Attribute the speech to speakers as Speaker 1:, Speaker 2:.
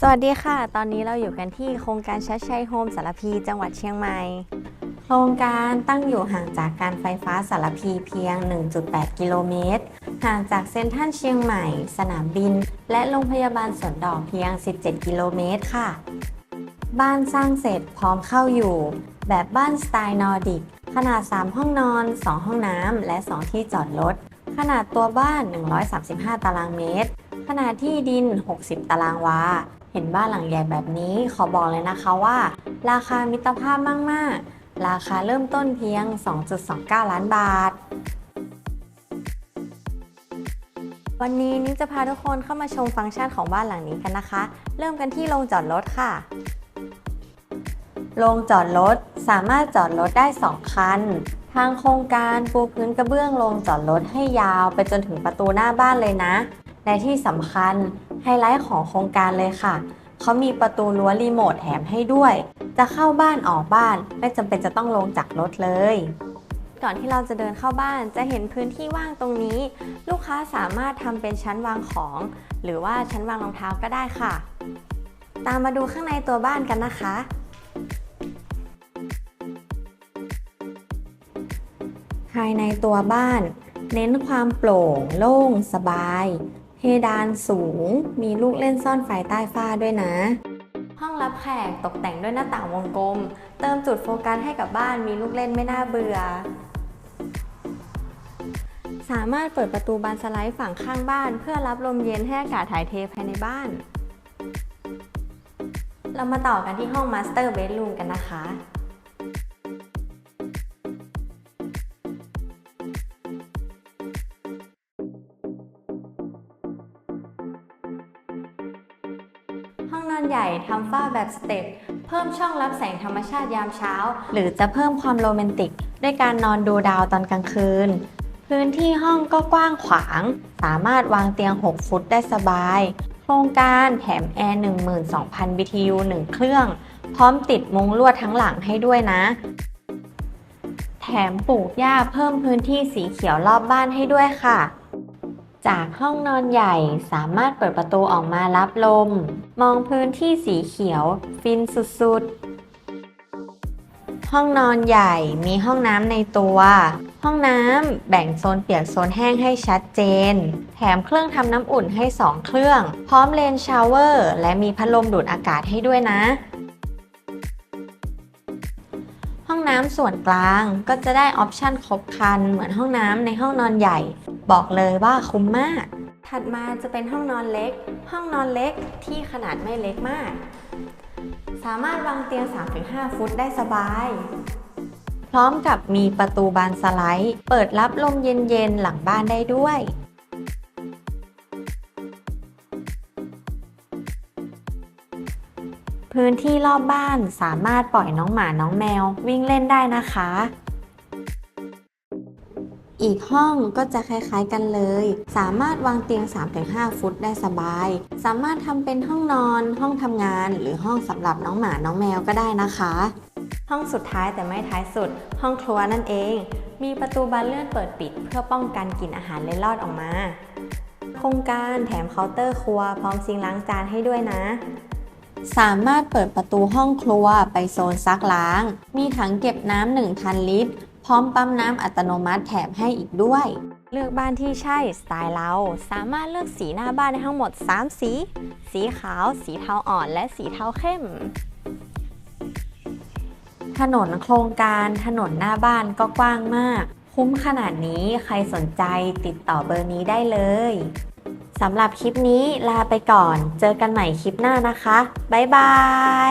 Speaker 1: สวัสดีค่ะ ตอนนี้เราอยู่กันที่โครงการชัดชัยโฮมสารพี จังหวัดเชียงใหม่ โครงการตั้งอยู่ห่างจากการไฟฟ้าสารพีเพียง 1.8 กิโลเมตร ห่างจากเซ็นทรัลเชียงใหม่ สนามบิน และโรงพยาบาลสวนดอกเพียง 17 กิโลเมตรค่ะ บ้านสร้างเสร็จพร้อมเข้าอยู่ แบบบ้านสไตล์นอร์ดิก ขนาด 3 ห้องนอน 2 ห้องน้ำ และ 2 ที่จอดรถ ขนาดตัวบ้าน 135 ตารางเมตร ขนาดที่ดิน 60 ตารางวา เห็นบ้านหลังใหญ่แบบนี้ขอบอกเลยนะคะว่า ราคามิตรภาพมาก ๆ ราคาเริ่มต้นเพียง 2.29 ล้านบาท วันนี้นิ้วจะพาทุกคนเข้ามาชมฟังก์ชันของบ้านหลังนี้กันนะคะ เริ่มกันที่โรงจอดรถค่ะโรงจอดรถสามารถจอดรถได้ 2 คัน ทางโครงการปูพื้นกระเบื้องโรงจอดรถให้ยาวไปจนถึงประตูหน้าบ้านเลยนะและที่สำคัญ ไฮไลท์ของโครงการเลยค่ะ เขามีประตูรั้วรีโมทแถมให้ด้วย จะเข้าบ้านออกบ้านไม่จำเป็นจะต้องลงจากรถเลย ก่อนที่เราจะเดินเข้าบ้านจะเห็นพื้นที่ว่างตรงนี้ ลูกค้าสามารถทำเป็นชั้นวางของ หรือว่าชั้นวางรองเท้าก็ได้ค่ะ ตามมาดูข้างในตัวบ้านกันนะคะภายในตัวบ้าน เน้นความโปร่ง โล่ง สบาย ดานสูง มีลูกเล่นซ่อนไฟใต้ฝ้าด้วยนะ ห้องรับแขกตกแต่งด้วยหน้าต่างวงกลม เติมจุดโฟกัสให้กับบ้านมีลูกเล่นไม่น่าเบื่อ สามารถเปิดประตูบานสไลด์ฝั่งข้างบ้าน เพื่อรับลมเย็นให้อากาศถ่ายเทภายในบ้าน เรามาต่อกันที่ห้องมาสเตอร์เบด o ูมกันนะคะ นอนใหญ่ทำฝ้าแบบสเต็ปเพิ่มช่องรับแสงธรรมชาติยามเช้า หรือจะเพิ่มความโรแมนติก ด้วยการนอนดูดาวตอนกลางคืน พื้นที่ห้องก็กว้างขวาง สามารถวางเตียง 6 ฟุตได้สบาย โครงการแถมแอร์ 12,000 BTU 1 เครื่อง พร้อมติดมุงลวดทั้งหลังให้ด้วยนะ แถมปลูกหญ้าเพิ่มพื้นที่สีเขียวรอบบ้านให้ด้วยค่ะ จากห้องนอนใหญ่สามารถเปิดประตูออกมารับลม มองพื้นที่สีเขียว ฟินสุดๆ ห้องนอนใหญ่มีห้องน้ำในตัว ห้องน้ำแบ่งโซนเปียกโซนแห้งให้ชัดเจน แถมเครื่องทำน้ำอุ่นให้ 2 เครื่อง พร้อมเลนชาวเวอร์ และมีพัดลมดูดอากาศให้ด้วยนะห้องน้ำส่วนกลางก็จะได้ออปชันครบครันเหมือนห้องน้ำในห้องนอนใหญ่ บอกเลยว่าคุ้มมาก ถัดมาจะเป็นห้องนอนเล็ก ห้องนอนเล็กที่ขนาดไม่เล็กมาก สามารถวางเตียง 3-5 ฟุตได้สบาย พร้อมกับมีประตูบานสไลด์ เปิดรับลมเย็นๆหลังบ้านได้ด้วยพื้นที่รอบบ้านสามารถปล่อยน้องหมาน้องแมววิ่งเล่นได้นะคะ อีกห้องก็จะคล้ายๆกันเลย สามารถวางเตียง 3-5 ฟุตได้สบาย สามารถทำเป็นห้องนอน ห้องทำงาน หรือห้องสำหรับน้องหมา น้องแมวก็ได้นะคะ ห้องสุดท้ายแต่ไม่ท้ายสุด ห้องครัวนั่นเอง มีประตูบานเลื่อนเปิดปิด เพื่อป้องกันกลิ่นอาหารเล็ดลอดออกมา โครงการแถมเคาน์เตอร์ครัว พร้อมซิงล้างจานให้ด้วยนะสามารถเปิดประตูห้องครัวไปโซนซักล้าง มีถังเก็บน้ำ1,000 ลิตร พร้อมปั๊มน้ำอัตโนมัติแถมให้อีกด้วย เลือกบ้านที่ใช่สไตล์เรา สามารถเลือกสีหน้าบ้านได้ทั้งหมด 3 สี สีขาว สีเทาอ่อน และสีเทาเข้ม ถนนโครงการถนนหน้าบ้านก็กว้างมาก คุ้มขนาดนี้ใครสนใจติดต่อเบอร์นี้ได้เลยสำหรับคลิปนี้ลาไปก่อน เจอกันใหม่คลิปหน้านะคะ บ๊ายบาย